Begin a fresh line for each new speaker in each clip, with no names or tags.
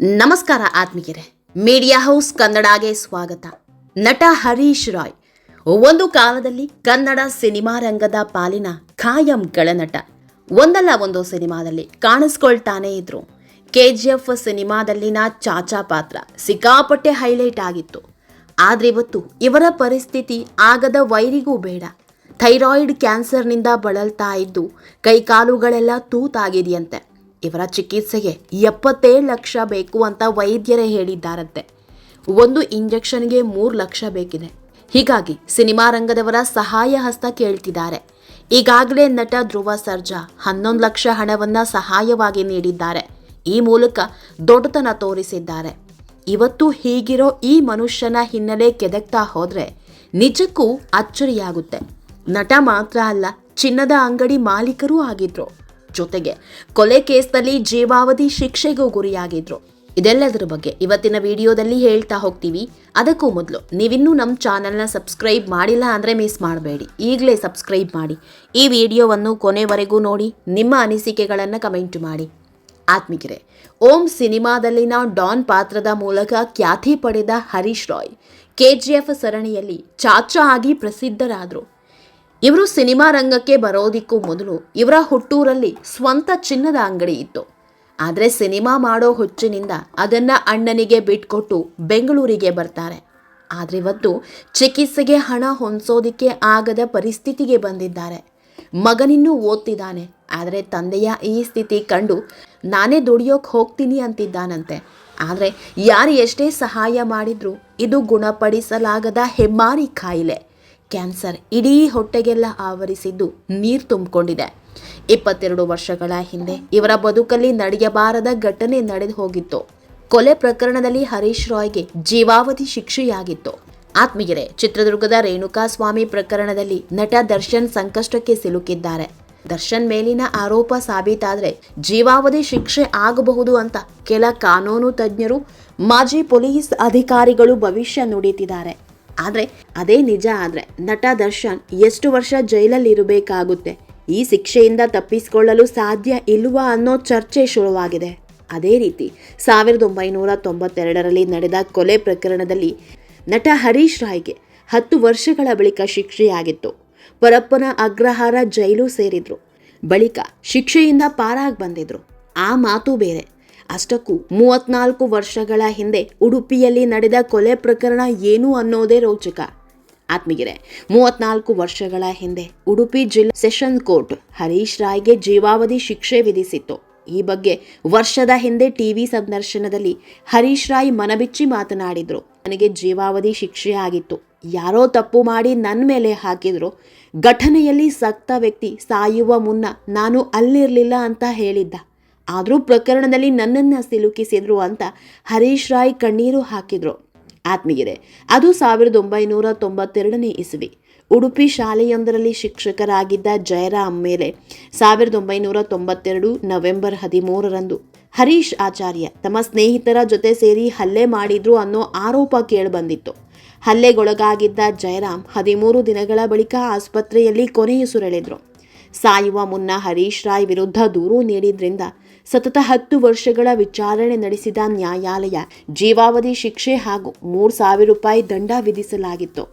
ನಮಸ್ಕಾರ ಆತ್ಮಿಕರೇ media house ಕನ್ನಡಗೆ ಸ್ವಾಗತ. ನಟ ಹರೀಶ್ ರಾಯ್. ಒಂದು ಕಾಲದಲ್ಲಿ ಕನ್ನಡ ಸಿನಿಮಾ ರಂಗದ ಪಾಲಿನ ಖಾಯಂ ಗಳನಟ ಒಂದಲ್ಲ ಒಂದು ಸಿನಿಮಾದಲ್ಲಿ ಕಾಣಿಸ್ಕೊಳ್ತಾನೆ ಇದ್ರು. ಕೆಜಿಎಫ್ ಸಿನಿಮಾದಲ್ಲಿನ ಚಾಚಾ ಪಾತ್ರ ಸಿಕ್ಕಾಪಟ್ಟೆ ಹೈಲೈಟ್ ಆಗಿತ್ತು. ಆದ್ರೆ ಇವತ್ತು ಇವರ ಪರಿಸ್ಥಿತಿ ಆಗದ ವೈರಿಗೂ ಬೇಡ. ಥೈರಾಯ್ಡ್ ಕ್ಯಾನ್ಸರ್ನಿಂದ ಬಳಲ್ತಾ ಇದ್ದು ಕೈಕಾಲುಗಳೆಲ್ಲ ತೂತಾಗಿದೆಯಂತೆ. ಇವರ ಚಿಕಿತ್ಸೆಗೆ ಎಪ್ಪತ್ತೇಳು ಲಕ್ಷ ಬೇಕು ಅಂತ ವೈದ್ಯರೇ ಹೇಳಿದ್ದಾರಂತೆ. ಒಂದು ಇಂಜೆಕ್ಷನ್ಗೆ ಮೂರು ಲಕ್ಷ ಬೇಕಿದೆ. ಹೀಗಾಗಿ ಸಿನಿಮಾ ರಂಗದವರ ಸಹಾಯ ಹಸ್ತ ಕೇಳ್ತಿದ್ದಾರೆ. ಈಗಾಗಲೇ ನಟ ಧ್ರುವ ಸರ್ಜಾ ಹನ್ನೊಂದು ಲಕ್ಷ ಹಣವನ್ನ ಸಹಾಯವಾಗಿ ನೀಡಿದ್ದಾರೆ. ಈ ಮೂಲಕ ದೊಡ್ಡತನ ತೋರಿಸಿದ್ದಾರೆ. ಇವತ್ತು ಹೀಗಿರೋ ಈ ಮನುಷ್ಯನ ಹಿನ್ನೆಲೆ ಕೆದಕ್ತಾ ಹೋದ್ರೆ ನಿಜಕ್ಕೂ ಅಚ್ಚರಿಯಾಗುತ್ತೆ. ನಟ ಮಾತ್ರ ಅಲ್ಲ, ಚಿನ್ನದ ಅಂಗಡಿ ಮಾಲೀಕರೂ ಆಗಿದ್ರು. ಜೊತೆಗೆ ಕೊಲೆ ಕೇಸ್ನಲ್ಲಿ ಜೀವಾವಧಿ ಶಿಕ್ಷೆಗೂ ಗುರಿಯಾಗಿದ್ರು. ಇದೆಲ್ಲದರ ಬಗ್ಗೆ ಇವತ್ತಿನ ವಿಡಿಯೋದಲ್ಲಿ ಹೇಳ್ತಾ ಹೋಗ್ತೀವಿ. ಅದಕ್ಕೂ ಮೊದಲು ನೀವಿನ್ನೂ ನಮ್ಮ ಚಾನಲ್ನ ಸಬ್ಸ್ಕ್ರೈಬ್ ಮಾಡಿಲ್ಲ ಅಂದರೆ ಮಿಸ್ ಮಾಡಬೇಡಿ. ಈಗಲೇ ಸಬ್ಸ್ಕ್ರೈಬ್ ಮಾಡಿ. ಈ ವಿಡಿಯೋವನ್ನು ಕೊನೆವರೆಗೂ ನೋಡಿ, ನಿಮ್ಮ ಅನಿಸಿಕೆಗಳನ್ನು ಕಮೆಂಟ್ ಮಾಡಿ. ಆತ್ಮಿಕರೆ, ಓಂ ಸಿನಿಮಾದಲ್ಲಿನ ಡಾನ್ ಪಾತ್ರದ ಮೂಲಕ ಖ್ಯಾತಿ ಪಡೆದ ಹರೀಶ್ ರಾಯ್ ಕೆಜಿಎಫ್ ಸರಣಿಯಲ್ಲಿ ಚಾಚಾ ಆಗಿ ಪ್ರಸಿದ್ಧರಾದರು. ಇವರು ಸಿನಿಮಾ ರಂಗಕ್ಕೆ ಬರೋದಿಕ್ಕೂ ಮೊದಲು ಇವರ ಹುಟ್ಟೂರಲ್ಲಿ ಸ್ವಂತ ಚಿನ್ನದ ಅಂಗಡಿ ಇತ್ತು. ಆದರೆ ಸಿನಿಮಾ ಮಾಡೋ ಹುಚ್ಚಿನಿಂದ ಅದನ್ನು ಅಣ್ಣನಿಗೆ ಬಿಟ್ಕೊಟ್ಟು ಬೆಂಗಳೂರಿಗೆ ಬರ್ತಾರೆ. ಆದರೆ ಇವತ್ತು ಚಿಕಿತ್ಸೆಗೆ ಹಣ ಹೊಂದಿಸೋದಿಕ್ಕೆ ಆಗದ ಪರಿಸ್ಥಿತಿಗೆ ಬಂದಿದ್ದಾರೆ. ಮಗನಿನ್ನೂ ಓದ್ತಿದ್ದಾನೆ. ಆದರೆ ತಂದೆಯ ಈ ಸ್ಥಿತಿ ಕಂಡು ನಾನೇ ದುಡಿಯೋಕೆ ಹೋಗ್ತೀನಿ ಅಂತಿದ್ದಾನಂತೆ. ಆದರೆ ಯಾರು ಎಷ್ಟೇ ಸಹಾಯ ಮಾಡಿದರೂ ಇದು ಗುಣಪಡಿಸಲಾಗದ ಹೆಮ್ಮಾರಿ ಕಾಯಿಲೆ. ಕ್ಯಾನ್ಸರ್ ಇಡೀ ಹೊಟ್ಟೆಗೆಲ್ಲ ಆವರಿಸಿದ್ದು ನೀರು ತುಂಬಿಕೊಂಡಿದೆ. ಇಪ್ಪತ್ತೆರಡು ವರ್ಷಗಳ ಹಿಂದೆ ಇವರ ಬದುಕಲ್ಲಿ ನಡೆಯಬಾರದ ಘಟನೆ ನಡೆದು ಹೋಗಿತ್ತು. ಕೊಲೆ ಪ್ರಕರಣದಲ್ಲಿ ಹರೀಶ್ ರಾಯ್ಗೆ ಜೀವಾವಧಿ ಶಿಕ್ಷೆಯಾಗಿತ್ತು. ಆತ್ಮೀಯರೇ, ಚಿತ್ರದುರ್ಗದ ರೇಣುಕಾ ಸ್ವಾಮಿ ಪ್ರಕರಣದಲ್ಲಿ ನಟ ದರ್ಶನ್ ಸಂಕಷ್ಟಕ್ಕೆ ಸಿಲುಕಿದ್ದಾರೆ. ದರ್ಶನ್ ಮೇಲಿನ ಆರೋಪ ಸಾಬೀತಾದರೆ ಜೀವಾವಧಿ ಶಿಕ್ಷೆ ಆಗಬಹುದು ಅಂತ ಕೆಲ ಕಾನೂನು ತಜ್ಞರು, ಮಾಜಿ ಪೊಲೀಸ್ ಅಧಿಕಾರಿಗಳು ಭವಿಷ್ಯ ನುಡಿತಿದ್ದಾರೆ. ಆದರೆ ಅದೇ ನಿಜ ಆದರೆ ನಟ ದರ್ಶನ್ ಎಷ್ಟು ವರ್ಷ ಜೈಲಲ್ಲಿ ಇರಬೇಕಾಗುತ್ತೆ ಈ ಶಿಕ್ಷೆಯಿಂದ ತಪ್ಪಿಸಿಕೊಳ್ಳಲು ಸಾಧ್ಯ ಇಲ್ವಾ ಅನ್ನೋ ಚರ್ಚೆ ಶುರುವಾಗಿದೆ. ಅದೇ ರೀತಿ ಸಾವಿರದ ಒಂಬೈನೂರ ತೊಂಬತ್ತೆರಡರಲ್ಲಿ ನಡೆದ ಕೊಲೆ ಪ್ರಕರಣದಲ್ಲಿ ನಟ ಹರೀಶ್ ರಾಯ್ಗೆ ಹತ್ತು ವರ್ಷಗಳ ಬಳಿಕ ಶಿಕ್ಷೆಯಾಗಿತ್ತು. ಪರಪ್ಪನ ಅಗ್ರಹಾರ ಜೈಲು ಸೇರಿದ್ರು. ಬಳಿಕ ಶಿಕ್ಷೆಯಿಂದ ಪಾರಾಗಿ ಬಂದಿದ್ರು. ಆ ಮಾತು ಬೇರೆ. ಅಷ್ಟಕ್ಕೂ ಮೂವತ್ನಾಲ್ಕು ವರ್ಷಗಳ ಹಿಂದೆ ಉಡುಪಿಯಲ್ಲಿ ನಡೆದ ಕೊಲೆ ಪ್ರಕರಣ ಏನು ಅನ್ನೋದೇ ರೋಚಕ. ಆತ್ಮೀಯರೇ, ಮೂವತ್ನಾಲ್ಕು ವರ್ಷಗಳ ಹಿಂದೆ ಉಡುಪಿ ಜಿಲ್ಲಾ ಸೆಷನ್ ಕೋರ್ಟ್ ಹರೀಶ್ ರಾಯ್ಗೆ ಜೀವಾವಧಿ ಶಿಕ್ಷೆ ವಿಧಿಸಿತ್ತು. ಈ ಬಗ್ಗೆ ವರ್ಷದ ಹಿಂದೆ ಟಿವಿ ಸಂದರ್ಶನದಲ್ಲಿ ಹರೀಶ್ ರಾಯ್ ಮನಬಿಚ್ಚಿ ಮಾತನಾಡಿದ್ರು. ನನಗೆ ಜೀವಾವಧಿ ಶಿಕ್ಷೆ ಆಗಿತ್ತು. ಯಾರೋ ತಪ್ಪು ಮಾಡಿ ನನ್ನ ಮೇಲೆ ಹಾಕಿದ್ರು. ಘಟನೆಯಲ್ಲಿ ಸತ್ತ ವ್ಯಕ್ತಿ ಸಾಯುವ ಮುನ್ನ ನಾನು ಅಲ್ಲಿರಲಿಲ್ಲ ಅಂತ ಹೇಳಿದ್ದ. ಆದರೂ ಪ್ರಕರಣದಲ್ಲಿ ನನ್ನನ್ನು ಸಿಲುಕಿಸಿದ್ರು ಅಂತ ಹರೀಶ್ ರಾಯ್ ಕಣ್ಣೀರು ಹಾಕಿದ್ರು. ಆತ್ಮೀಯರೇ, ಅದು ಸಾವಿರದ ಒಂಬೈನೂರ ತೊಂಬತ್ತೆರಡನೇ ಇಸವಿ. ಉಡುಪಿ ಶಾಲೆಯೊಂದರಲ್ಲಿ ಶಿಕ್ಷಕರಾಗಿದ್ದ ಜಯರಾಮ್ ಮೇಲೆ ಸಾವಿರದ ಒಂಬೈನೂರ ತೊಂಬತ್ತೆರಡು ನವೆಂಬರ್ ಹದಿಮೂರರಂದು ಹರೀಶ್ ಆಚಾರ್ಯ ತಮ್ಮ ಸ್ನೇಹಿತರ ಜೊತೆ ಸೇರಿ ಹಲ್ಲೆ ಮಾಡಿದ್ರು ಅನ್ನೋ ಆರೋಪ ಕೇಳಿಬಂದಿತ್ತು. ಹಲ್ಲೆಗೊಳಗಾಗಿದ್ದ ಜಯರಾಮ್ ಹದಿಮೂರು ದಿನಗಳ ಬಳಿಕ ಆಸ್ಪತ್ರೆಯಲ್ಲಿ ಕೊನೆಯುಸುರೆಳೆದ್ರು. ಸಾಯುವ ಮುನ್ನ ಹರೀಶ್ ರಾಯ್ ವಿರುದ್ಧ ದೂರು ನೀಡಿದ್ರಿಂದ ಸತತ ಹತ್ತು ವರ್ಷಗಳ ವಿಚಾರಣೆ ನಡೆಸಿದ ನ್ಯಾಯಾಲಯ ಜೀವಾವಧಿ ಶಿಕ್ಷೆ ಹಾಗೂ ಮೂರು ಸಾವಿರ ರೂಪಾಯಿ ದಂಡ ವಿಧಿಸಲಾಗಿತ್ತು.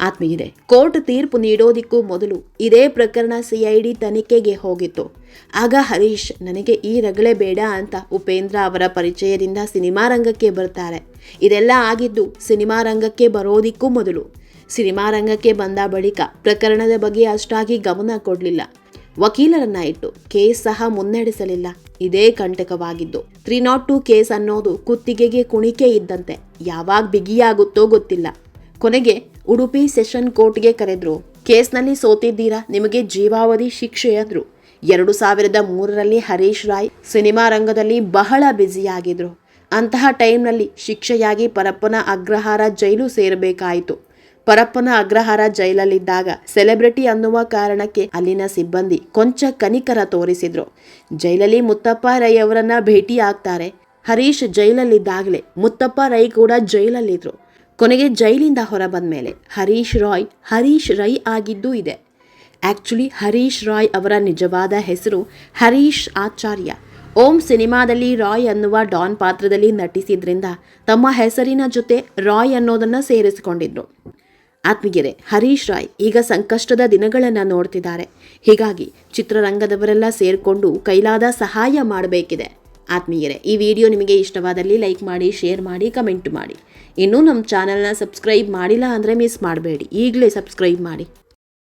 ಆತ್ಮೀಯರೇ, ಕೋರ್ಟ್ ತೀರ್ಪು ನೀಡೋದಿಕ್ಕೂ ಮೊದಲು ಇದೇ ಪ್ರಕರಣ ಸಿಐಡಿ ತನಿಖೆಗೆ ಹೋಗಿತ್ತು. ಆಗ ಹರೀಶ್, ನನಗೆ ಈ ರಗಳೆ ಬೇಡ ಅಂತ ಉಪೇಂದ್ರ ಅವರ ಪರಿಚಯದಿಂದ ಸಿನಿಮಾ ರಂಗಕ್ಕೆ ಬರ್ತಾರೆ. ಇದೆಲ್ಲ ಆಗಿದ್ದು ಸಿನಿಮಾ ರಂಗಕ್ಕೆ ಬರೋದಿಕ್ಕೂ ಮೊದಲು. ಸಿನಿಮಾ ರಂಗಕ್ಕೆ ಬಂದ ಬಳಿಕ ಪ್ರಕರಣದ ಬಗ್ಗೆ ಅಷ್ಟಾಗಿ ಗಮನ ಕೊಡಲಿಲ್ಲ. ವಕೀಲರನ್ನ ಇಟ್ಟು ಕೇಸ್ ಸಹ ಮುನ್ನಡೆಸಲಿಲ್ಲ. ಇದೇ ಕಂಟಕವಾಗಿದ್ದು. ತ್ರೀ ನಾಟ್ ಟು ಕೇಸ್ ಅನ್ನೋದು ಕುತ್ತಿಗೆಗೆ ಕುಣಿಕೆ ಇದ್ದಂತೆ ಯಾವಾಗ ಬಿಗಿಯಾಗುತ್ತೋ ಗೊತ್ತಿಲ್ಲ. ಕೊನೆಗೆ ಉಡುಪಿ ಸೆಷನ್ ಕೋರ್ಟ್ಗೆ ಕರೆದ್ರು, ಕೇಸ್ನಲ್ಲಿ ಸೋತಿದ್ದೀರಾ? ನಿಮಗೆ ಜೀವಾವಧಿ ಶಿಕ್ಷೆ ಅಂದ್ರು. ಎರಡು ಸಾವಿರದ ಮೂರರಲ್ಲಿ ಹರೀಶ್ ರಾಯ್ ಸಿನಿಮಾ ರಂಗದಲ್ಲಿ ಬಹಳ ಬ್ಯುಸಿಯಾಗಿದ್ರು. ಅಂತಹ ಟೈಮ್ನಲ್ಲಿ ಶಿಕ್ಷೆಯಾಗಿ ಪರಪ್ಪನ ಅಗ್ರಹಾರ ಜೈಲು ಸೇರಬೇಕಾಯಿತು. ಪರಪ್ಪನ ಅಗ್ರಹಾರ ಜೈಲಲ್ಲಿದ್ದಾಗ ಸೆಲೆಬ್ರಿಟಿ ಅನ್ನುವ ಕಾರಣಕ್ಕೆ ಅಲ್ಲಿನ ಸಿಬ್ಬಂದಿ ಕೊಂಚ ಕನಿಕರ ತೋರಿಸಿದ್ರು. ಜೈಲಲ್ಲಿ ಮುತ್ತಪ್ಪ ರೈ ಅವರನ್ನ ಭೇಟಿ ಆಗ್ತಾರೆ ಹರೀಶ್ ಜೈಲಲ್ಲಿದ್ದಾಗಲೇ ಮುತ್ತಪ್ಪ ರೈ ಕೂಡ ಜೈಲಲ್ಲಿದ್ರು. ಕೊನೆಗೆ ಜೈಲಿಂದ ಹೊರ ಮೇಲೆ ಹರೀಶ್ ರಾಯ್, ಹರೀಶ್ ರೈ ಆಗಿದ್ದೂ ಇದೆ. ಆಕ್ಚುಲಿ ಹರೀಶ್ ರಾಯ್ ಅವರ ನಿಜವಾದ ಹೆಸರು ಹರೀಶ್ ಆಚಾರ್ಯ. ಓಂ ಸಿನಿಮಾದಲ್ಲಿ ರಾಯ್ ಅನ್ನುವ ಡಾನ್ ಪಾತ್ರದಲ್ಲಿ ನಟಿಸಿದ್ರಿಂದ ತಮ್ಮ ಹೆಸರಿನ ಜೊತೆ ರಾಯ್ ಅನ್ನೋದನ್ನು ಸೇರಿಸಿಕೊಂಡಿದ್ರು. ಆತ್ಮೀಗೆರೆ ಹರೀಶ್ ರಾಯ್ ಈಗ ಸಂಕಷ್ಟದ ದಿನಗಳನ್ನು ನೋಡ್ತಿದ್ದಾರೆ. ಹೀಗಾಗಿ ಚಿತ್ರರಂಗದವರೆಲ್ಲ ಸೇರಿಕೊಂಡು ಕೈಲಾದ ಸಹಾಯ ಮಾಡಬೇಕಿದೆ. ಆತ್ಮೀಯರೇ, ಈ ವಿಡಿಯೋ ನಿಮಗೆ ಇಷ್ಟವಾದಲ್ಲಿ ಲೈಕ್ ಮಾಡಿ, ಶೇರ್ ಮಾಡಿ, ಕಮೆಂಟ್ ಮಾಡಿ. ಇನ್ನೂ ನಮ್ಮ ಚಾನಲ್ನ ಸಬ್ಸ್ಕ್ರೈಬ್ ಮಾಡಿಲ್ಲ ಅಂದರೆ ಮಿಸ್ ಮಾಡಬೇಡಿ. ಈಗಲೇ ಸಬ್ಸ್ಕ್ರೈಬ್ ಮಾಡಿ.